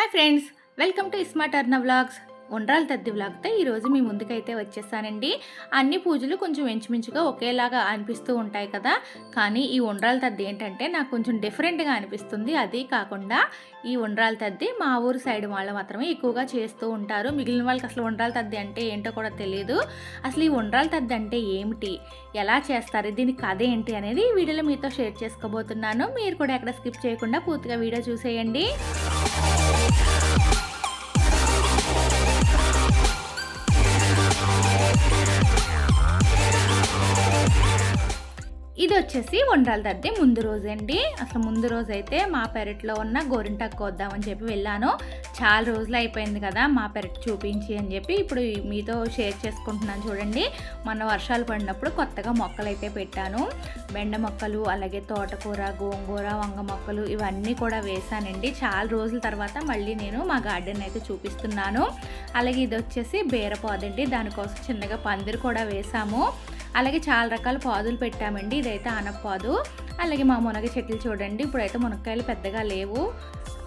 Hi friends welcome to iSmart Arna vlogs. Undrala Taddi వ్లాగ్తో ఈరోజు మీ ముందుకైతే వచ్చేసానండి. అన్ని పూజలు కొంచెం ఇంచుమించుగా ఒకేలాగా అనిపిస్తూ ఉంటాయి కదా. కానీ ఈ ఉండ్రాల తద్ది ఏంటంటే నాకు కొంచెం డిఫరెంట్గా అనిపిస్తుంది. అది కాకుండా ఈ ఉండ్రాల తద్ది మా ఊరు సైడ్ వాళ్ళు మాత్రమే ఎక్కువగా చేస్తూ ఉంటారు. మిగిలిన వాళ్ళకి అసలు ఉండ్రాల తద్ది అంటే ఏంటో కూడా తెలియదు అసలు ఈ ఉండ్రాల తద్ది అంటే ఏమిటి? ఎలా చేస్తారు? దీని కథ ఏంటి అనేది ఈ వీడియోలో మీతో షేర్ చేసుకోబోతున్నాను. మీరు కూడా ఎక్కడ స్కిప్ చేయకుండా పూర్తిగా వీడియో చూసేయండి. Yeah. ఇది వచ్చేసి వండ్రాల దద్ది ముందు రోజండి. అండి అసలు ముందు రోజు అయితే మా పెరట్లో ఉన్న గోరింటాకు కోద్దామని చెప్పి వెళ్ళాను. చాలా రోజులు అయిపోయింది కదా మా పెరట్ చూపించి అని చెప్పి ఇప్పుడు మీతో షేర్ చేసుకుంటున్నాను చూడండి. మొన్న వర్షాలు పడినప్పుడు కొత్తగా మొక్కలు అయితే పెట్టాను. బెండ మొక్కలు అలాగే తోటకూర గోంగూర వంగ మొక్కలు ఇవన్నీ కూడా వేసానండి చాలా రోజుల తర్వాత మళ్ళీ నేను మా గార్డెన్ అయితే చూపిస్తున్నాను. అలాగే ఇది వచ్చేసి బీరపాదండి. దానికోసం చిన్నగా పందిరి కూడా వేసాము అలాగే చాలా రకాల పాదులు పెట్టామండి. ఇదైతే ఆనపాదు అలాగే మా మునగ చెట్లు చూడండి. ఇప్పుడైతే మునక్కాయలు పెద్దగా లేవు.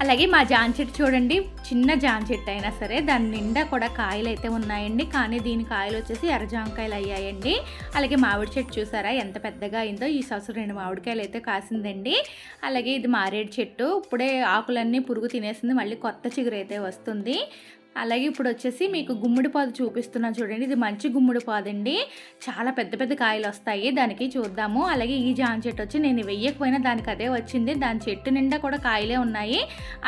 అలాగే మా జాన్ చెట్టు చూడండి. చిన్న జాన్ చెట్టు అయినా సరే దాని నిండా కూడా కాయలు అయితే ఉన్నాయండి. కానీ దీని కాయలు వచ్చేసి ఎర్ర జామకాయలు అయ్యాయండి. అలాగే మామిడి చెట్టు చూసారా? ఎంత పెద్దగా అయిందో ఈ సంవత్సరం రెండు మామిడికాయలు అయితే కాసిందండి. అలాగే ఇది మారేడు చెట్టు. ఇప్పుడే ఆకులన్నీ పురుగు తినేసింది. మళ్ళీ కొత్త చిగురు అయితే వస్తుంది. అలాగే ఇప్పుడు వచ్చేసి మీకు గుమ్మడి పాదు చూపిస్తున్నాను చూడండి. ఇది మంచి గుమ్మడి పాదు అండి చాలా పెద్ద పెద్ద కాయలు వస్తాయి దానికి చూద్దాము. అలాగే ఈ జామ చెట్టు వచ్చి నేను వెయ్యకపోయినా దానికి అదే వచ్చింది. దాని చెట్టు నిండా కూడా కాయలే ఉన్నాయి.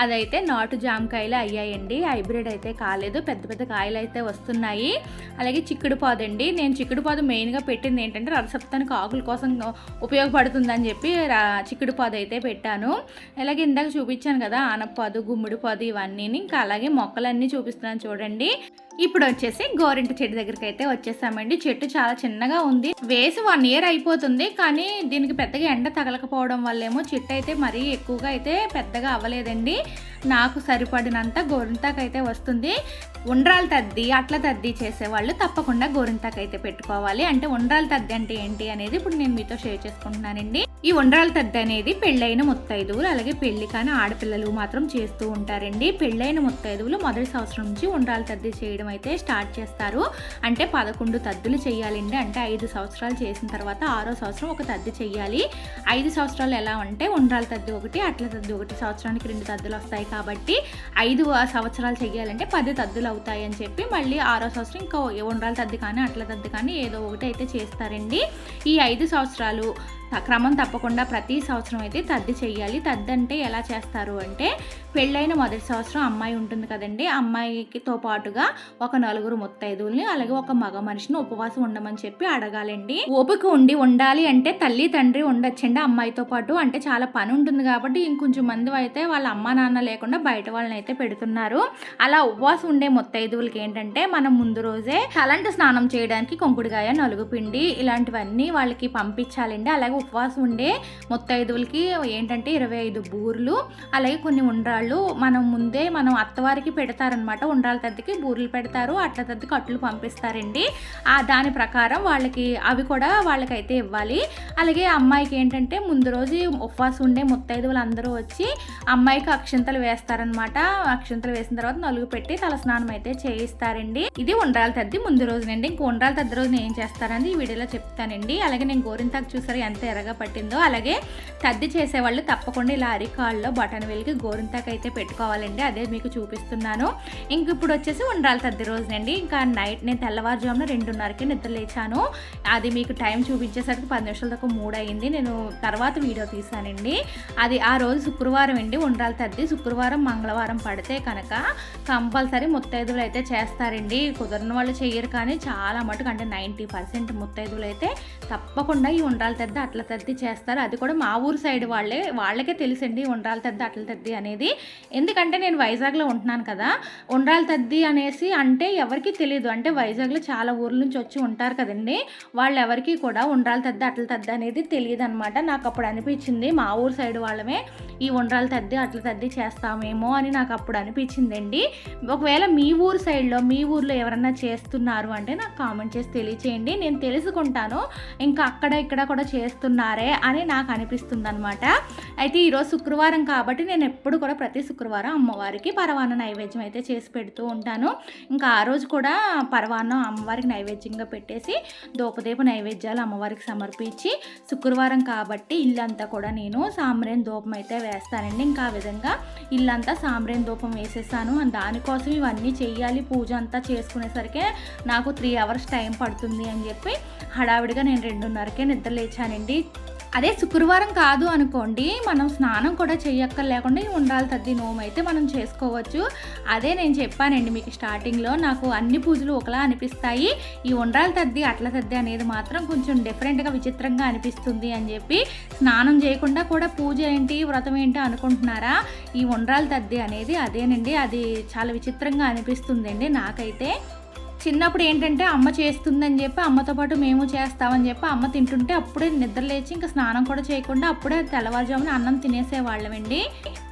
అదైతే నాటు జామకాయలే అయ్యాయండి. హైబ్రిడ్ అయితే కాలేదు. పెద్ద పెద్ద కాయలు అయితే వస్తున్నాయి. అలాగే చిక్కుడు పాదు అండి నేను చిక్కుడు పాదు మెయిన్గా పెట్టింది ఏంటంటే రసప్తానికి ఆకుల కోసం ఉపయోగపడుతుందని చెప్పి చిక్కుడు పాదు అయితే పెట్టాను. అలాగే ఇందాక చూపించాను కదా ఆనపాదు గుమ్మడి పాదు ఇవన్నీ ఇంకా అలాగే మొక్కలన్నీ చూపిస్తున్నాను చూడండి. ఇప్పుడు వచ్చేసి గోరింట చెట్టు దగ్గరికి అయితే వచ్చేసామండి. చెట్టు చాలా చిన్నగా ఉంది. వేసి వన్ ఇయర్ అయిపోతుంది. కానీ దీనికి పెద్దగా ఎండ తగలకపోవడం వల్లేమో చెట్టు అయితే మరీ ఎక్కువగా అయితే పెద్దగా అవ్వలేదండి. నాకు సరిపడినంత గోరింతాకు అయితే వస్తుంది. ఉండ్రాలు తద్ది అట్ల తద్ది చేసేవాళ్ళు తప్పకుండా గోరింటాకు అయితే పెట్టుకోవాలి. అంటే ఉండ్రాలు తద్ది అంటే ఏంటి అనేది ఇప్పుడు నేను మీతో షేర్ చేసుకుంటున్నానండి. ఈ ఉండ్రాల తద్ది అనేది పెళ్ళైన ముత్తైదువులు అలాగే పెళ్ళి కానీ ఆడపిల్లలు మాత్రం చేస్తూ ఉంటారండి. పెళ్ళైన ముత్తైదువులు మొదటి సంవత్సరం నుంచి ఉండ్రాల తద్ది చేయడం అయితే స్టార్ట్ చేస్తారు. అంటే పదకొండు తద్దులు చేయాలండి. అంటే ఐదు సంవత్సరాలు చేసిన తర్వాత ఆరో సంవత్సరం ఒక తద్ది చేయాలి. ఐదు సంవత్సరాలు ఎలా అంటే ఉండ్రాల తద్ది ఒకటి అట్ల తద్ది ఒకటి. సంవత్సరానికి రెండు తద్దులు వస్తాయి కాబట్టి ఐదు సంవత్సరాలు చేయాలంటే పది తద్దులు అవుతాయి అని చెప్పి మళ్ళీ ఆరో సంవత్సరం ఇంకా ఉండ్రాల తద్ది కానీ అట్ల తద్ది కానీ ఏదో ఒకటి అయితే చేస్తారండి. ఈ ఐదు సంవత్సరాలు క్రమం తప్పకుండా ప్రతి సంవత్సరం అయితే తద్ది చేయాలి తద్ది అంటే ఎలా చేస్తారు అంటే పెళ్ళైన మొదటి సంవత్సరం అమ్మాయి ఉంటుంది కదండి. అమ్మాయికితో పాటుగా ఒక నలుగురు ముత్తైదువుల్ని అలాగే ఒక మగ మనిషిని ఉపవాసం ఉండమని చెప్పి అడగాలండి. ఓపిక ఉండి ఉండాలి అంటే తల్లి తండ్రి ఉండొచ్చండి అమ్మాయితో పాటు. అంటే చాలా పని ఉంటుంది కాబట్టి ఇంకొంచెం మంది అయితే వాళ్ళ అమ్మ నాన్న లేకుండా బయట వాళ్ళని అయితే పెడుతున్నారు. అలా ఉపవాసం ఉండే ముత్తైదువులకి ఏంటంటే మనం ముందు రోజే తలంట స్నానం చేయడానికి కొంకుడికాయ నలుగు పిండి ఇలాంటివన్నీ వాళ్ళకి పంపించాలండి. అలాగే ఉపవాసం ఉండే ముత్తైదువులకి ఏంటంటే ఇరవై ఐదు బూర్లు అలాగే కొన్ని ఉండ్రాళ్ళు మనం ముందే మనం అత్తవారికి పెడతారనమాట ఉండ్రాల తద్దికి బూరెలు పెడతారు అట్ల తద్దికి అట్లు పంపిస్తారండి. ఆ దాని ప్రకారం వాళ్ళకి అవి కూడా వాళ్ళకైతే ఇవ్వాలి. అలాగే అమ్మాయికి ఏంటంటే ముందు రోజు ఉపవాసం ఉండే ముత్తైదువులు అందరూ వచ్చి అమ్మాయికి అక్షంతలు వేస్తారనమాట అక్షంతలు వేసిన తర్వాత నలుగు పెట్టి తలస్నానం అయితే చేయిస్తారండి. ఇది ఉండ్రాల తద్ది ముందు రోజునండి. ఇంక ఉండ్రాల తద్ది రోజున ఏం చేస్తారని ఈ వీడియోలో చెప్తానండి. అలాగే నేను గోరింతాకు చూసారు ఎంత ఎర్రగా పట్టిందో. అలాగే తద్ది చేసేవాళ్ళు తప్పకుండా ఇలా అరికాళ్ళలో బటన్ వెలిగి గోరింతాకు అయితే పెట్టుకోవాలండి అదే మీకు చూపిస్తున్నాను. ఇంక ఇప్పుడు వచ్చేసి ఉండాలి తద్ది రోజునండి. ఇంకా నైట్ నేను తెల్లవారుజామున రెండున్నరకి నిద్ర లేచాను. అది మీకు టైం చూపించేసరికి పది నిమిషాల దాకా మూడు అయింది నేను తర్వాత వీడియో తీశానండి అది ఆ రోజు శుక్రవారం అండి ఉండాలి తద్ది. శుక్రవారం మంగళవారం పడితే కనుక కంపల్సరీ ముత్తైదువులు అయితే చేస్తారండి. కుదరని వాళ్ళు చేయరు కానీ చాలా మటుకు అంటే నైంటీ పర్సెంట్ ముత్తైదువులు అయితే తప్పకుండా ఈ ఉండాలి తద్ది అట్ల తద్ది చేస్తారు. అది కూడా మా ఊరు సైడ్ వాళ్ళే వాళ్ళకే తెలుసండి ఉండ్రాల తద్ది అట్ల తద్ది అనేది. ఎందుకంటే నేను వైజాగ్లో ఉంటున్నాను కదా ఉండ్రాల తద్ది అనేసి అంటే ఎవరికి తెలియదు అంటే వైజాగ్లో చాలా ఊర్ల నుంచి వచ్చి ఉంటారు కదండి. వాళ్ళు ఎవరికి కూడా ఉండ్రాల తద్ది అట్ల తద్ది అనేది తెలియదు అనమాట నాకు అప్పుడు అనిపించింది మా ఊరు సైడ్ వాళ్ళమే ఈ ఉండ్రాల తద్ది అట్ల తద్ది చేస్తామేమో అని నాకు అప్పుడు అనిపించిందండి. ఒకవేళ మీ ఊరు సైడ్లో మీ ఊర్లో ఎవరన్నా చేస్తున్నారు అంటే నాకు కామెంట్ చేసి తెలియచేయండి. నేను తెలుసుకుంటాను. ఇంకా అక్కడ ఇక్కడ కూడా చేస్తున్నారే అని నాకు అనిపిస్తుంది అనమాట అయితే ఈరోజు శుక్రవారం కాబట్టి నేను ఎప్పుడు కూడా ప్రతి శుక్రవారం అమ్మవారికి పరవాన నైవేద్యం అయితే చేసి పెడుతూ ఉంటాను. ఇంకా ఆ రోజు కూడా పరవాన్నం అమ్మవారికి నైవేద్యంగా పెట్టేసి దూపదీప నైవేద్యాలు అమ్మవారికి సమర్పించి శుక్రవారం కాబట్టి ఇల్లంతా కూడా నేను సాంబ్రేన్ ధూపం అయితే వేస్తానండి. ఇంకా ఆ విధంగా ఇల్లంతా సాంబ్రేన్ ధూపం వేసేసాను. దానికోసం ఇవన్నీ చేయాలి. పూజ అంతా చేసుకునేసరికి నాకు త్రీ అవర్స్ టైం పడుతుంది అని చెప్పి హడావిడిగా నేను రెండున్నరకే నిద్ర లేచానండి అదే శుక్రవారం కాదు అనుకోండి మనం స్నానం కూడా చేయక్కర్లేకుండా ఈ ఉండాలి తద్ది నోము అయితే మనం చేసుకోవచ్చు. అదే నేను చెప్పానండి మీకు స్టార్టింగ్లో నాకు అన్ని పూజలు ఒకలా అనిపిస్తాయి. ఈ ఉండ్రాల తద్ది అట్ల తద్ది అనేది మాత్రం కొంచెం డిఫరెంట్గా విచిత్రంగా అనిపిస్తుంది అని చెప్పి స్నానం చేయకుండా కూడా పూజ ఏంటి వ్రతం ఏంటి అనుకుంటున్నారా? ఈ ఉండ్రాల తద్ది అనేది అదేనండి అది చాలా విచిత్రంగా అనిపిస్తుందండి నాకైతే. చిన్నప్పుడు ఏంటంటే అమ్మ చేస్తుందని చెప్పి అమ్మతో పాటు మేము చేస్తామని చెప్పి అమ్మ తింటుంటే అప్పుడే నిద్ర లేచి ఇంకా స్నానం కూడా చేయకుండా అప్పుడే తెల్లవారుజామున అన్నం తినేసేవాళ్ళమండి.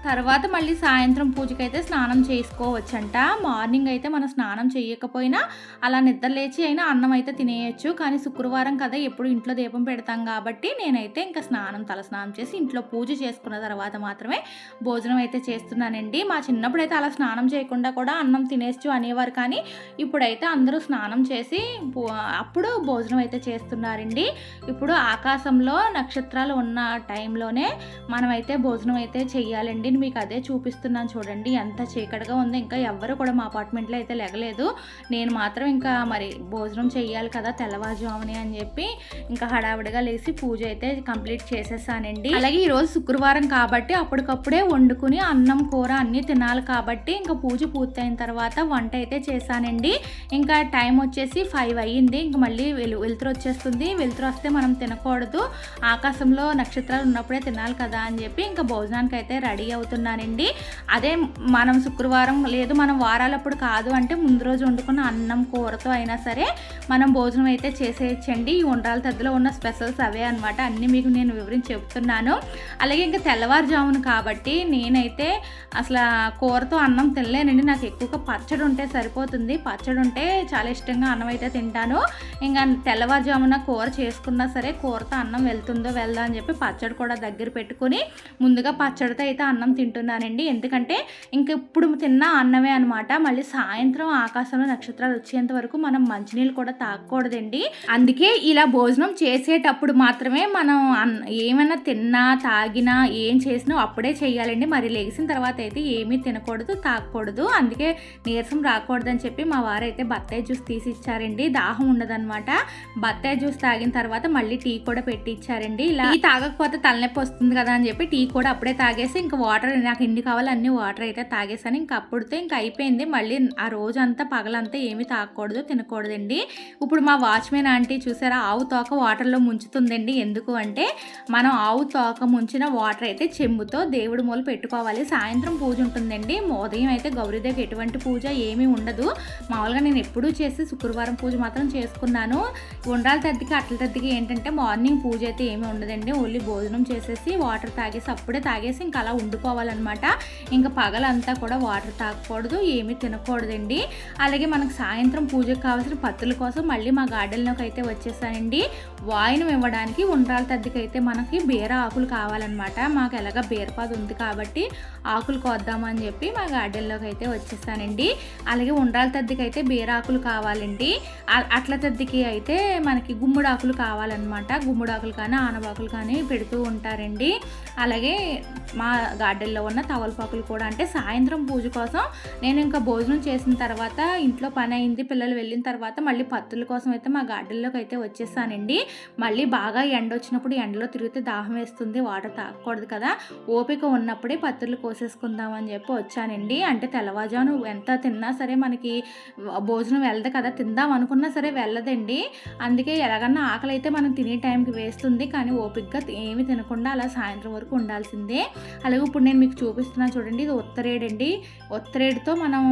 తర్వాత మళ్ళీ సాయంత్రం పూజకైతే స్నానం చేసుకోవచ్చంట. మార్నింగ్ అయితే మనం స్నానం చేయకపోయినా అలా నిద్ర లేచి అయినా అన్నం అయితే తినేయచ్చు. కానీ శుక్రవారం కదా ఎప్పుడు ఇంట్లో దీపం పెడతాం కాబట్టి నేనైతే ఇంకా స్నానం తల స్నానం చేసి ఇంట్లో పూజ చేసుకున్న తర్వాత మాత్రమే భోజనం అయితే చేస్తున్నానండి. మా చిన్నప్పుడు అయితే అలా స్నానం చేయకుండా కూడా అన్నం తినేచ్చు అనేవారు కానీ ఇప్పుడైతే అందరూ స్నానం చేసి అప్పుడు భోజనం అయితే చేస్తున్నారండి. ఇప్పుడు ఆకాశంలో నక్షత్రాలు ఉన్న టైంలోనే మనమైతే భోజనం అయితే చేయాలండి మీకు అదే చూపిస్తున్నాను చూడండి. ఎంత చీకటిగా ఉంది. ఇంకా ఎవ్వరు కూడా మా అపార్ట్మెంట్లో అయితే లెగలేదు. నేను మాత్రం ఇంకా మరి భోజనం చేయాలి కదా తెల్లవారుజామునే అని చెప్పి ఇంకా హడావిడిగా లేచి పూజ అయితే కంప్లీట్ చేసేసానండి. అలాగే ఈరోజు శుక్రవారం కాబట్టి అప్పటికప్పుడే వండుకుని అన్నం కూర అన్నీ తినాలి కాబట్టి ఇంకా పూజ పూర్తయిన తర్వాత వంట అయితే చేశానండి. ఇంకా ఇంకా టైం వచ్చేసి ఫైవ్ అయ్యింది. ఇంక మళ్ళీ వెలు వెలుతురు వచ్చేస్తుంది. వెలుతురు వస్తే మనం తినకూడదు. ఆకాశంలో నక్షత్రాలు ఉన్నప్పుడే తినాలి కదా అని చెప్పి ఇంకా భోజనానికి అయితే రెడీ అవుతున్నానండి. అదే మనం శుక్రవారం లేదు మనం వారాలప్పుడు కాదు అంటే ముందు రోజు వండుకున్న అన్నం కూరతో అయినా సరే మనం భోజనం అయితే చేసేయచ్చండి. ఈ ఉండ్రాల తద్దులో ఉన్న స్పెషల్స్ అవే అనమాట అన్నీ మీకు నేను వివరించి చెప్తున్నాను. అలాగే ఇంకా తెల్లవారుజామును కాబట్టి నేనైతే అసలు కూరతో అన్నం తినలేనండి. నాకు ఎక్కువగా పచ్చడి ఉంటే సరిపోతుంది. పచ్చడి ఉంటే చాలా ఇష్టంగా అన్నం అయితే తింటాను. ఇంకా తెల్లవారుజామున కూర చేసుకున్నా సరే కూరతో అన్నం వెళ్తుందో వెళ్దా అని చెప్పి పచ్చడి కూడా దగ్గర పెట్టుకుని ముందుగా పచ్చడితో అయితే అన్నం తింటున్నానండి. ఎందుకంటే ఇంక ఇప్పుడు తిన్న అన్నమే అనమాట మళ్ళీ సాయంత్రం ఆకాశంలో నక్షత్రాలు వచ్చేంత వరకు మనం మంచినీళ్ళు కూడా తాగకూడదండి. అందుకే ఇలా భోజనం చేసేటప్పుడు మాత్రమే మనం అన్- ఏమైనా తిన్నా తాగినా ఏం చేసినా అప్పుడే చేయాలండి. మరి లేచిన తర్వాత అయితే ఏమీ తినకూడదు తాగకూడదు. అందుకే నీరసం రాకూడదని చెప్పి మా వారైతే బత్తాయి జ్యూస్ తీసి ఇచ్చారండి దాహం ఉండదన్నమాట. బత్తాయి జ్యూస్ తాగిన తర్వాత మళ్ళీ టీ కూడా పెట్టి ఇచ్చారండి ఇలా టీ తాగకపోతే తలనొప్పి వస్తుంది కదా అని చెప్పి టీ కూడా అప్పుడే తాగేసి ఇంకా వాటర్ నాకు ఎన్ని కావాలి అన్ని వాటర్ అయితే తాగేసాను. ఇంకా అప్పుడుతో ఇంకా అయిపోయింది. మళ్ళీ ఆ రోజంతా పగలంతా ఏమీ తాగకూడదు తినకూడదండి. ఇప్పుడు మా వాచ్మెన్ ఆంటీ చూసారా ఆవు తోక వాటర్లో ముంచుతుందండి. ఎందుకు అంటే మనం ఆవు తోక ముంచిన వాటర్ అయితే చెంబుతో దేవుడి మూల పెట్టుకోవాలి. సాయంత్రం పూజ ఉంటుందండి. ఉదయం అయితే గౌరీదేవికి ఎటువంటి పూజ ఏమీ ఉండదు. మామూలుగా నేను ఎప్పుడూ చేసి శుక్రవారం పూజ మాత్రం చేసుకున్నాను. ఉండాల తద్దికి అట్ల తద్దికి ఏంటంటే మార్నింగ్ పూజ అయితే ఏమీ ఉండదండి. ఓన్లీ భోజనం చేసేసి వాటర్ తాగేసి అప్పుడే తాగేసి ఇంకా అలా ఉండిపోవాలన్నమాట. ఇంకా పగలంతా కూడా వాటర్ తాగకూడదు ఏమీ తినకూడదండి. అలాగే మనకు సాయంత్రం పూజకు కావాల్సిన పత్తుల కోసం మళ్ళీ మా గార్డెన్లోకి అయితే వచ్చేసానండి. వాయినం ఇవ్వడానికి ఉండ్రాల తద్దికి అయితే మనకి బీర ఆకులు కావాలన్నమాట. మాకు ఎలాగ బీరపాదు ఉంది కాబట్టి ఆకులు కోద్దామని చెప్పి మా గార్డెన్లోకి అయితే వచ్చేసానండి. అలాగే ఉండ్రాల తద్దికి అయితే బీర ఆకులు కావాలండి. అట్ల తద్దికి అయితే మనకి గుమ్మడాకులు కావాలన్నమాట. గుమ్మడాకులు కానీ ఆనవాకులు కానీ పెడుతూ ఉంటారండి. అలాగే మా గార్డెన్లో ఉన్న తవలపాకులు కూడా అంటే సాయంత్రం పూజ కోసం నేను ఇంకా భోజనం చేసిన తర్వాత ఇంట్లో పని అయింది పిల్లలు వెళ్ళిన తర్వాత మళ్ళీ పత్తుల కోసం అయితే మా గార్డెన్లోకి అయితే వచ్చేసానండి. మళ్ళీ బాగా ఎండ వచ్చినప్పుడు ఎండలో తిరిగితే దాహం వేస్తుంది వాటర్ తాగకూడదు కదా. ఓపిక ఉన్నప్పుడే పత్తులు కోసేసుకుందామని చెప్పి వచ్చానండి. అంటే తెల్లవారుజాను ఎంత తిన్నా సరే మనకి భోజనం భోజనం వెళ్ళదు కదా తిందాం అనుకున్నా సరే వెళ్ళదండి. అందుకే ఎలాగన్నా ఆకలి అయితే మనం తినే టైంకి వేస్తుంది. కానీ ఓపిక్గా ఏమి తినకుండా అలా సాయంత్రం వరకు ఉండాల్సిందే. అలాగే ఇప్పుడు నేను మీకు చూపిస్తున్నాను చూడండి ఇది ఉత్తరేడండి. ఉత్తరేడుతో మనం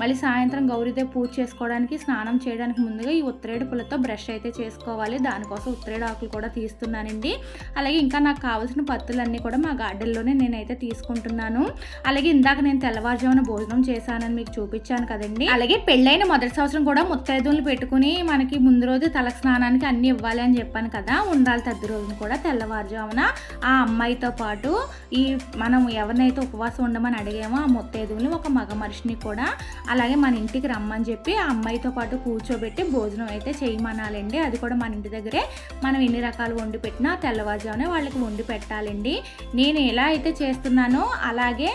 మళ్ళీ సాయంత్రం గౌరీదేవి పూజ చేసుకోవడానికి స్నానం చేయడానికి ముందుగా ఈ ఉత్తరేడు పుల్లతో బ్రష్ అయితే చేసుకోవాలి. దానికోసం ఉత్తరేడు ఆకులు కూడా తీస్తున్నానండి. అలాగే ఇంకా నాకు కావాల్సిన పత్తులన్నీ కూడా మా గార్డెన్లోనే నేనైతే తీసుకుంటున్నాను. అలాగే ఇందాక నేను తెల్లవారుజామున భోజనం చేశానని మీకు చూపించాను కదండి. అలాగే పెళ్ళైన మొదటి సంవత్సరం కూడా ముత్తైదువులు పెట్టుకుని మనకి ముందు రోజు తల స్నానానికి అన్ని ఇవ్వాలి అని చెప్పాను కదా ఉండాలి తద్ది రోజున కూడా తెల్లవారుజామున. ఆ అమ్మాయితో పాటు ఈ మనం ఎవరినైతే ఉపవాసం ఉండమని అడిగామో ఆ ముత్తైదువుని ఒక మగ మనిషిని కూడా అలాగే మన ఇంటికి రమ్మని చెప్పి ఆ అమ్మాయితో పాటు కూర్చోబెట్టి భోజనం అయితే చేయమనాలండి. అది కూడా మన ఇంటి దగ్గరే మనం ఎన్ని రకాలు వండి పెట్టినా తెల్లవారుజామునే వాళ్ళకి వండి పెట్టాలండి. నేను ఎలా అయితే చేస్తున్నానో అలాగే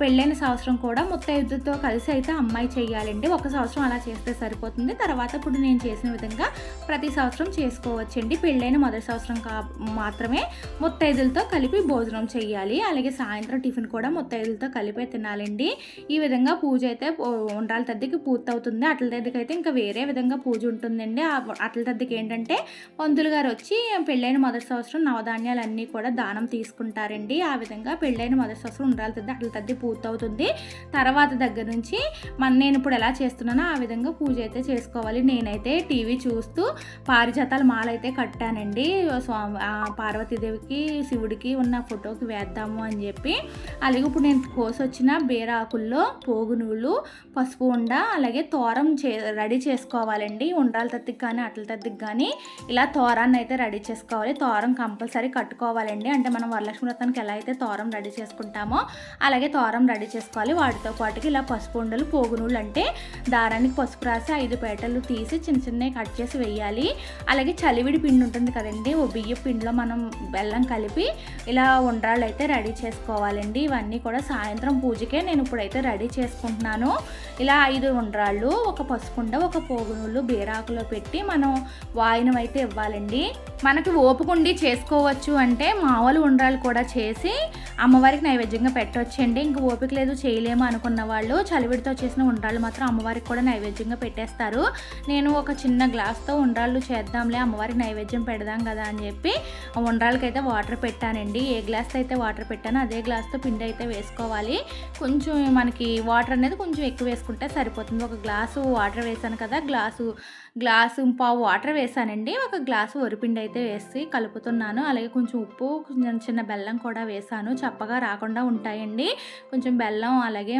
పెళ్ళైన సంవత్సరం కూడా ముత్తైదుతో కలిసి అయితే అమ్మాయి చేయాలండి. ఒక సంవత్సరం అలా చేస్తే సరిపోతుంది. తర్వాత ఇప్పుడు నేను చేసిన విధంగా ప్రతి సంవత్సరం చేసుకోవచ్చండి. పెళ్ళైన మొదటి సంవత్సరం కా మాత్రమే ముత్తైదులతో కలిపి భోజనం చేయాలి. అలాగే సాయంత్రం టిఫిన్ కూడా ముత్తైదులతో కలిపే తినాలండి. ఈ విధంగా పూజ అయితే ఉండాల తద్దికి పూర్తవుతుంది. అట్ల తద్దికి అయితే ఇంకా వేరే విధంగా పూజ ఉంటుందండి. ఆ అట్ల తద్దికి ఏంటంటే పంతులు గారు వచ్చి పెళ్ళైన మొదటి సంవత్సరం నవధాన్యాలన్నీ కూడా దానం తీసుకుంటారండి. ఆ విధంగా పెళ్ళైన మొదటి సంవత్సరం ఉండాలి తద్ది అట్ల తద్ది పూర్తవుతుంది. తర్వాత దగ్గర నుంచి మన నేను ఇప్పుడు ఎలా చేస్తున్నానో ఆ విధంగా పూజ అయితే చేసుకోవాలి. నేనైతే టీవీ చూస్తూ పారిజాతాల మాల అయితే కట్టానండి స్వామి పార్వతీదేవికి శివుడికి ఉన్న ఫోటోకి వేద్దాము అని చెప్పి. అలాగే ఇప్పుడు నేను కోసొచ్చిన బేరాకుల్లో పోగునూలు పసుపు ఉండ అలాగే తోరం చే రెడీ చేసుకోవాలండి. ఉండ్రాల తత్తికి కానీ అట్ల తత్తికి కానీ ఇలా తోరాన్ని అయితే రెడీ చేసుకోవాలి. తోరం కంపల్సరీ కట్టుకోవాలండి. అంటే మనం వరలక్ష్మి వ్రతానికి ఎలా అయితే తోరం రెడీ చేసుకుంటామో అలాగే తోరం రెడీ చేసుకోవాలి. వాటితో పాటుకి ఇలా పసుపు ఉండలు పోగునూళ్ళు అంటే దారానికి పసుపు రాసి ఐదు పేటలు తీసి చిన్న చిన్నవి కట్ చేసి వేయాలి. అలాగే చలివిడి పిండి ఉంటుంది కదండి ఓ బియ్య పిండిలో మనం బెల్లం కలిపి ఇలా ఉండ్రాళ్ళు అయితే రెడీ చేసుకోవాలండి. ఇవన్నీ కూడా సాయంత్రం పూజకే నేను ఇప్పుడైతే రెడీ చేసుకుంటున్నాను. ఇలా ఐదు ఉండ్రాళ్ళు ఒక పసుపుండ ఒక పోగునూలు బీరాకులో పెట్టి మనం వాయినం అయితే ఇవ్వాలండి. మనకి ఓపుకుండి చేసుకోవచ్చు అంటే మామూలు ఉండ్రాలు కూడా చేసి అమ్మవారికి నైవేద్యంగా పెట్టవచ్చండి అంటే ఇంక ఓపిక లేదు చేయలేము అనుకున్న వాళ్ళు చలివిడితో చేసిన ఉండ్రాళ్ళు మాత్రం అమ్మవారికి కూడా నైవేద్యంగా పెట్టేస్తారు. నేను ఒక చిన్న గ్లాస్తో ఉండ్రాళ్ళు చేద్దాంలే అమ్మవారికి నైవేద్యం పెడదాం కదా అని చెప్పి ఉండ్రాళ్ళకైతే అయితే వాటర్ పెట్టానండి. ఏ గ్లాస్తో అయితే వాటర్ పెట్టానో అదే గ్లాస్తో పిండి అయితే వేసుకోవాలి. కొంచెం మనకి వాటర్ అనేది కొంచెం ఎక్కువ వేసుకుంటే సరిపోతుంది. ఒక గ్లాసు వాటర్ వేసాను కదా గ్లాసు గ్లాసు పావు వాటర్ వేసానండి. ఒక గ్లాసు వరిపిండి అయితే వేసి కలుపుతున్నాను. అలాగే కొంచెం ఉప్పు కొంచెం చిన్న బెల్లం కూడా వేసాను. చప్పగా రాకుండా ఉంటాయండి. కొంచెం బెల్లం అలాగే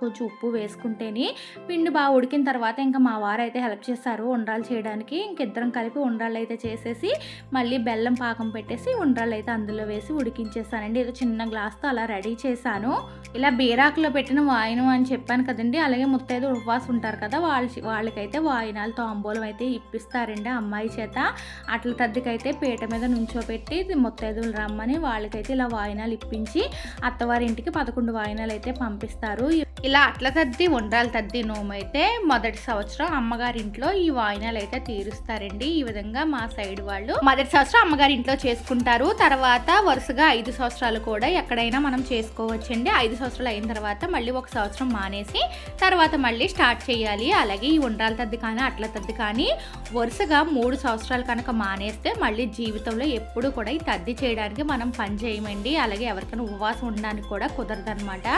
కొంచెం ఉప్పు వేసుకుంటేనే పిండి బాగా ఉడికిన తర్వాత ఇంకా మా వారు అయితే హెల్ప్ చేస్తారు ఉండ్రాలు చేయడానికి. ఇంకిద్దరం కలిపి ఉండ్రాళ్ళు అయితే చేసేసి మళ్ళీ బెల్లం పాకం పెట్టేసి ఉండ్రాళ్ళు అయితే అందులో వేసి ఉడికించేసానండి ఏదో చిన్న గ్లాస్తో అలా రెడీ చేశాను. ఇలా బీరాకులో పెట్టిన వాయినం అని చెప్పాను కదండి. అలాగే ముత్తైదు ఉపవాసం ఉంటారు కదా వాళ్ళ వాళ్ళకైతే వాయినాలు తాంబూలం అయితే ఇప్పిస్తారండి అమ్మాయి చేత. అట్ల తద్దికైతే పీట మీద నుంచోబెట్టి ముత్తైదులు రమ్మని వాళ్ళకైతే ఇలా వాయినాలు ఇప్పించి అత్తవారింటికి పదకొండు రెండు వాయినాలు అయితే పంపిస్తారు. ఇలా అట్ల తద్ది ఉండ్రాల తద్ది నోమైతే మొదటి సంవత్సరం అమ్మగారింట్లో ఈ వాయినాలు అయితే తీరుస్తారండి. ఈ విధంగా మా సైడ్ వాళ్ళు మొదటి సంవత్సరం అమ్మగారి ఇంట్లో చేసుకుంటారు. తర్వాత వరుసగా ఐదు సంవత్సరాలు కూడా ఎక్కడైనా మనం చేసుకోవచ్చండి. ఐదు సంవత్సరాలు అయిన తర్వాత మళ్ళీ ఒక సంవత్సరం మానేసి తర్వాత మళ్ళీ స్టార్ట్ చేయాలి. అలాగే ఈ ఉండ్రాల తద్ది కానీ అట్ల తద్ది కానీ వరుసగా మూడు సంవత్సరాలు కనుక మానేస్తే మళ్ళీ జీవితంలో ఎప్పుడు కూడా ఈ తద్ది చేయడానికి మనం పని చేయమండి. అలాగే ఎవరికైనా ఉపవాసం ఉండడానికి కూడా కుదరదు అనమాట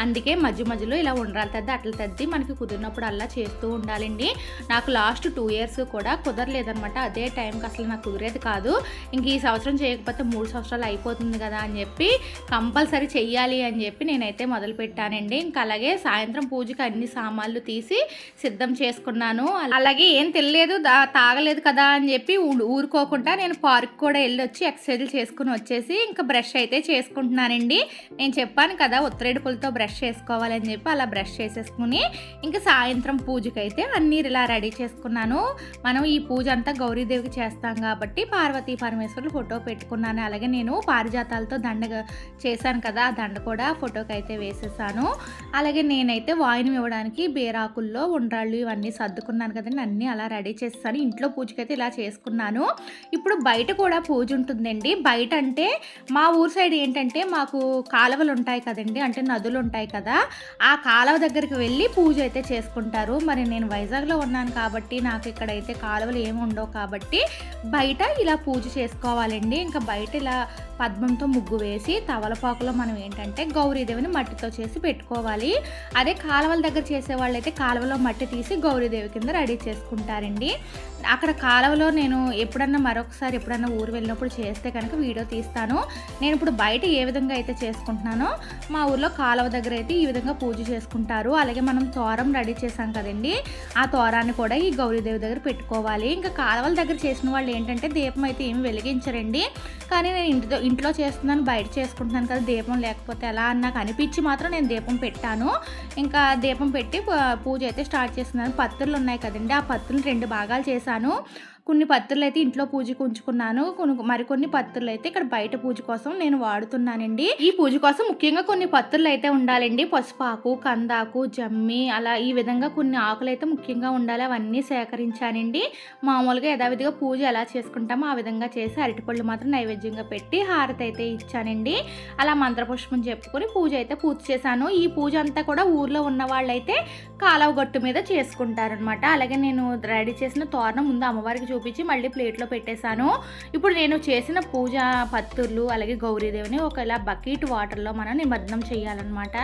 అందుకే మధ్య మధ్యలో ఇలా ఉండరాలు తద్ది అట్ల తద్ది మనకి కుదిరినప్పుడు అలా చేస్తూ ఉండాలండి. నాకు లాస్ట్ టూ ఇయర్స్ కూడా కుదరలేదనమాట అదే టైంకి అసలు నాకు కుదిరేది కాదు. ఇంక ఈ సంవత్సరం చేయకపోతే మూడు సంవత్సరాలు అయిపోతుంది కదా అని చెప్పి కంపల్సరీ చెయ్యాలి అని చెప్పి నేనైతే మొదలుపెట్టానండి ఇంకా అలాగే సాయంత్రం పూజకి అన్ని సామాన్లు తీసి సిద్ధం చేసుకున్నాను. అలాగే ఏం తెలియలేదు దా- తాగలేదు కదా అని చెప్పి ఊ- ఊరుకోకుండా నేను పార్క్ కూడా వెళ్ళి వచ్చి ఎక్సర్సైజ్లు చేసుకుని వచ్చేసి ఇంకా బ్రష్ అయితే చేసుకుంటున్నానండి. నేను చెప్పాను కదా ఉత్తరేడు పులతో బ్రష్ చేసుకోవాలని చెప్పి అలా బ్రష్ చేసేసుకుని ఇంకా సాయంత్రం పూజకైతే అన్నీ ఇలా రెడీ చేసుకున్నాను. మనం ఈ పూజ అంతా గౌరీదేవికి చేస్తాం కాబట్టి పార్వతీ పరమేశ్వరులు ఫోటో పెట్టుకున్నాను. అలాగే నేను పారిజాతాలతో దండ చేశాను కదా ఆ దండ కూడా ఫోటోకి అయితే వేసేసాను. అలాగే నేనైతే వాయినం ఇవ్వడానికి బేరాకుల్లో ఉండ్రాళ్ళు ఇవన్నీ సర్దుకున్నాను కదండి అన్నీ అలా రెడీ చేస్తాను ఇంట్లో పూజకైతే ఇలా చేసుకున్నాను. ఇప్పుడు బయట కూడా పూజ ఉంటుందండి. బయట అంటే మా ఊరు సైడ్ ఏంటంటే మాకు కాలువలు ఉంటాయి కదా కదండి? అంటే నదులు ఉంటాయి కదా. ఆ కాలువ దగ్గరికి వెళ్ళి పూజ అయితే చేసుకుంటారు. మరి నేను వైజాగ్లో ఉన్నాను కాబట్టి నాకు ఇక్కడైతే కాలువలు ఏమి ఉండవు కాబట్టి బయట ఇలా పూజ చేసుకోవాలండి. ఇంకా బయట ఇలా పద్మంతో ముగ్గు వేసి తవలపాకులో మనం ఏంటంటే గౌరీదేవిని మట్టితో చేసి పెట్టుకోవాలి. అదే కాలువల దగ్గర చేసే వాళ్ళైతే కాలువలో మట్టి తీసి గౌరీదేవి కింద రెడీ చేసుకుంటారండి. అక్కడ కాలువలో నేను ఎప్పుడన్నా మరొకసారి ఎప్పుడన్నా ఊరు వెళ్ళినప్పుడు చేస్తే కనుక వీడియో తీస్తాను. నేను ఇప్పుడు బయట ఏ విధంగా అయితే చేసుకుంటున్నానో మా ఊర్లో కాలువ దగ్గర అయితే ఈ విధంగా పూజ చేసుకుంటారు. అలాగే మనం తోరం రెడీ చేసాం కదండి. ఆ తోరాన్ని కూడా ఈ గౌరీదేవి దగ్గర పెట్టుకోవాలి. ఇంకా కాలువల దగ్గర చేసిన వాళ్ళు ఏంటంటే దీపం అయితే ఏమి వెలిగించరండి. కానీ నేను ఇంటితో ఇంట్లో చేస్తున్నాను బయట చేసుకుంటున్నాను కదా దీపం లేకపోతే ఎలా అని నాకు అనిపించి మాత్రం నేను దీపం పెట్టాను. ఇంకా దీపం పెట్టి పూజ అయితే స్టార్ట్ చేస్తున్నాను. పత్రులు ఉన్నాయి కదండి. ఆ పత్రులు రెండు భాగాలు చేశాను. కొన్ని పత్రులు అయితే ఇంట్లో పూజకు ఉంచుకున్నాను కొన్ని మరికొన్ని పత్రులు అయితే ఇక్కడ బయట పూజ కోసం నేను వాడుతున్నానండి. ఈ పూజ కోసం ముఖ్యంగా కొన్ని పత్రులు అయితే ఉండాలండి. పసుపాకు కందాకు జమ్మి అలా ఈ విధంగా కొన్ని ఆకులు అయితే ముఖ్యంగా ఉండాలి. అవన్నీ సేకరించానండి. మామూలుగా యథావిధిగా పూజ ఎలా చేసుకుంటామో ఆ విధంగా చేసి అరటిపళ్ళు మాత్రం నైవేద్యంగా పెట్టి హారతి అయితే ఇచ్చానండి. అలా మంత్రపుష్పం చెప్పుకొని పూజ అయితే పూర్తి చేశాను. ఈ పూజ అంతా కూడా ఊర్లో ఉన్న వాళ్ళైతే కాలవ గట్టు మీద చేసుకుంటారనమాట అలాగే నేను రెడీ చేసిన తోరణం ముందు అమ్మవారికి చూపించి మళ్ళీ ప్లేట్లో పెట్టేశాను. ఇప్పుడు నేను చేసిన పూజ పత్తుర్లు అలాగే గౌరీదేవిని ఒక ఇలా బకెట్ వాటర్లో మనం నిమగ్నం చేయాలన్నమాట.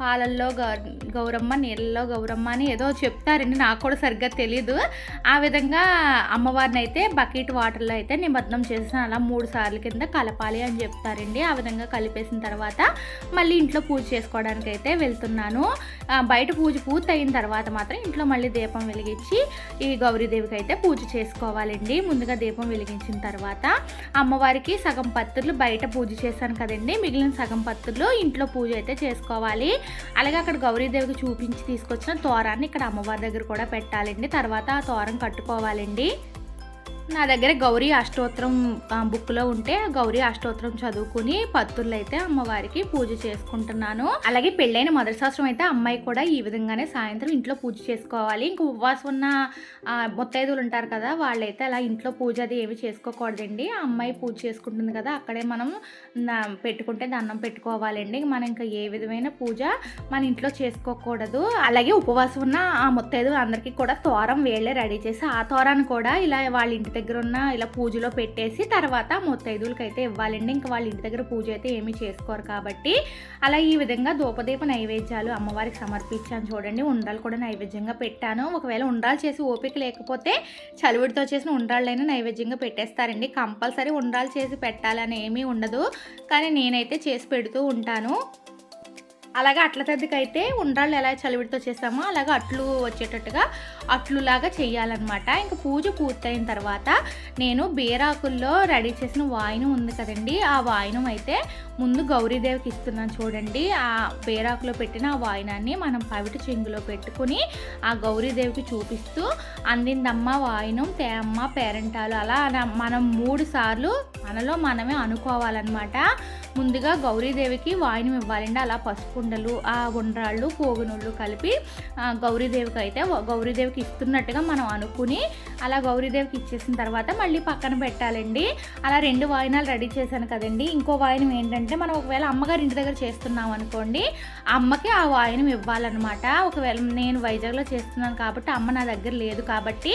పాలల్లో గౌ- గౌరమ్మ నీళ్ళలో గౌరమ్మ అని ఏదో చెప్తారండి. నాకు కూడా సరిగ్గా తెలీదు. ఆ విధంగా అమ్మవారిని అయితే బకెట్ వాటర్లో అయితే నిమగ్నం చేసిన అలా మూడు సార్లు కింద కలపాలి అని చెప్తారండి. ఆ విధంగా కలిపేసిన తర్వాత మళ్ళీ ఇంట్లో పూజ చేసుకోవడానికి అయితే వెళ్తున్నాను బయట పూజ పూర్తి అయిన తర్వాత మాత్రం ఇంట్లో మళ్ళీ దీపం వెలిగించి ఈ గౌరీదేవికి అయితే పూజ చేసుకోవాలండి. ముందుగా దీపం వెలిగించిన తర్వాత అమ్మవారికి సగం పత్తులు బయట పూజ చేశాను కదండి. మిగిలిన సగం పత్తులు ఇంట్లో పూజ అయితే చేసుకోవాలి. అలాగే అక్కడ గౌరీదేవికి చూపించి తీసుకొచ్చిన తోరాన్ని ఇక్కడ అమ్మవారి దగ్గర కూడా పెట్టాలండి. తర్వాత ఆ తోరం కట్టుకోవాలండి. నా దగ్గర గౌరీ అష్టోత్తరం బుక్లో ఉంటే గౌరీ అష్టోత్తరం చదువుకుని పత్తులు అయితే అమ్మవారికి పూజ చేసుకుంటున్నాను. అలాగే పెళ్ళైన మొదటి అయితే అమ్మాయి కూడా ఈ విధంగానే సాయంత్రం ఇంట్లో పూజ చేసుకోవాలి. ఇంకా ఉపవాసం ఉన్న ముత్తైదులు ఉంటారు కదా వాళ్ళైతే అలా ఇంట్లో పూజ అది ఏమి చేసుకోకూడదండి. ఆ అమ్మాయి పూజ చేసుకుంటుంది కదా అక్కడే మనం పెట్టుకుంటే దండం పెట్టుకోవాలండి. మనం ఇంకా ఏ విధమైన పూజ మన ఇంట్లో చేసుకోకూడదు. అలాగే ఉపవాసం ఉన్న ఆ ముత్తైదు అందరికీ కూడా తోరం వేళ్ళే రెడీ చేసి ఆ తోరాన్ని కూడా ఇలా వాళ్ళ ఇంటి దగ్గర ఉన్న ఇలా పూజలో పెట్టేసి తర్వాత ముత్తైదువులకి అయితే ఇవ్వాలండి. ఇంకా వాళ్ళ ఇంటి దగ్గర పూజ అయితే ఏమీ చేసుకోరు కాబట్టి అలా ఈ విధంగా ధూపదీప నైవేద్యాలు అమ్మవారికి సమర్పించాను చూడండి. ఉండ్రాలు కూడా నైవేద్యంగా పెట్టాను. ఒకవేళ ఉండ్రాలు చేసి ఓపిక లేకపోతే చలివిడితో చేసిన ఉండ్రాళ్ళైనా నైవేద్యంగా పెట్టేస్తారండి. కంపల్సరీ ఉండ్రాలు చేసి పెట్టాలని ఏమీ ఉండదు. కానీ నేనైతే చేసి పెడుతూ ఉంటాను. అలాగే అట్ల తద్దికైతే ఉండ్రాళ్ళు ఎలా చలివిడితో చేస్తామో అలాగే అట్లు వచ్చేటట్టుగా అట్లులాగా చేయాలన్నమాట ఇంకా పూజ పూర్తయిన తర్వాత నేను బీరాకుల్లో రెడీ చేసిన వాయినం ఉంది కదండి ఆ వాయినం అయితే ముందు గౌరీదేవికి ఇస్తున్నాను చూడండి. ఆ బీరాకులో పెట్టిన ఆ వాయినాన్ని మనం పవిటి చెంగులో పెట్టుకుని ఆ గౌరీదేవికి చూపిస్తూ అందిందమ్మ వాయినం తేమ్మ పేరెంటాలు అలా మనం మూడు సార్లు మనలో మనమే అనుకోవాలన్నమాట. ముందుగా గౌరీదేవికి వాయినం ఇవ్వాలండి. అలా పసుపుండలు ఆ ఉండ్రాళ్ళు పోగునుళ్ళు కలిపి గౌరీదేవికి అయితే గౌరీదేవికి ఇస్తున్నట్టుగా మనం అనుకుని అలా గౌరీదేవికి ఇచ్చేసిన తర్వాత మళ్ళీ పక్కన పెట్టాలండి. అలా రెండు వాయినాలు రెడీ చేశాను కదండి. ఇంకో వాయినం ఏంటంటే మనం ఒకవేళ అమ్మగారి ఇంటి దగ్గర చేస్తున్నాం అనుకోండి అమ్మకి ఆ వాయినం ఇవ్వాలన్నమాట. ఒకవేళ నేను వైజాగ్లో చేస్తున్నాను కాబట్టి అమ్మ నా దగ్గర లేదు కాబట్టి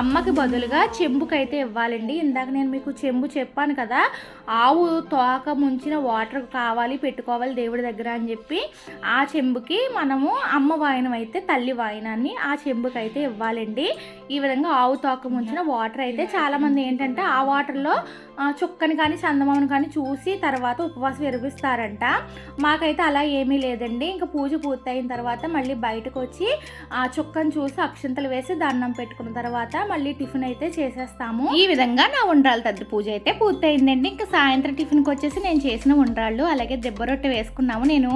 అమ్మకి బదులుగా చెంబుకైతే ఇవ్వాలండి. ఇందాక నేను మీకు చెంబు చెప్పాను కదా ఆవు తోక ముంచిన వాటర్ కావాలి పెట్టుకోవాలి దేవుడి దగ్గర అని చెప్పి ఆ చెంబుకి మనము అమ్మ వాయనం అయితే తల్లి వాయనాన్ని ఆ చెంబుకి అయితే ఇవ్వాలండి. ఈ విధంగా ఆవు తోక ముంచిన వాటర్ అయితే చాలామంది ఏంటంటే ఆ వాటర్లో చుక్కని కానీ చందమామని కానీ చూసి తర్వాత ఉపవాసం విరమిస్తారంట మాకైతే అలా ఏమీ లేదండి. ఇంకా పూజ పూర్తయిన తర్వాత మళ్ళీ బయటకు వచ్చి ఆ చుక్కను చూసి అక్షంతలు వేసి దండం పెట్టుకున్న తర్వాత మళ్ళీ టిఫిన్ అయితే చేసేస్తాము. ఈ విధంగా నా ఉండ్రాలు తద్ది పూజ అయితే పూర్తయిందండి. ఇంకా సాయంత్రం టిఫిన్కి వచ్చేసి నేను చేసిన ఉండ్రాళ్ళు అలాగే దెబ్బ రొట్టె వేసుకున్నాము. నేను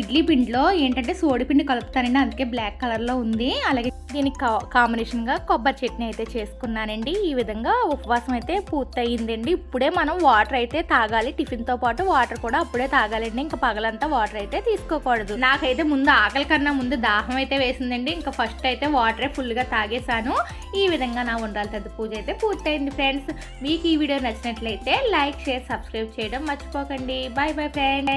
ఇడ్లీ పిండిలో ఏంటంటే సోడి పిండి కలుపుతానండి. అందుకే బ్లాక్ కలర్లో ఉంది. అలాగే దీనికి కా కాంబినేషన్గా కొబ్బరి చట్నీ అయితే చేసుకున్నానండి. ఈ విధంగా ఉపవాసం అయితే పూర్తయిందండి. ఇప్పుడే మనం వాటర్ అయితే తాగాలి. టిఫిన్తో పాటు వాటర్ కూడా అప్పుడే తాగాలండి. ఇంకా పగలంతా వాటర్ అయితే తీసుకోకూడదు. నాకైతే ముందు ఆకలి కన్నా ముందు దాహం అయితే వేసిందండి. ఇంకా ఫస్ట్ అయితే వాటరే ఫుల్గా తాగేశాను. ఈ విధంగా నా ఉండాలి తద్ది పూజ అయితే పూర్తయింది ఫ్రెండ్స్. మీకు ఈ వీడియో నచ్చినట్లయితే లైక్ షేర్ సబ్స్క్రైబ్ చేయడం మర్చిపోకండి. Bye bye friend.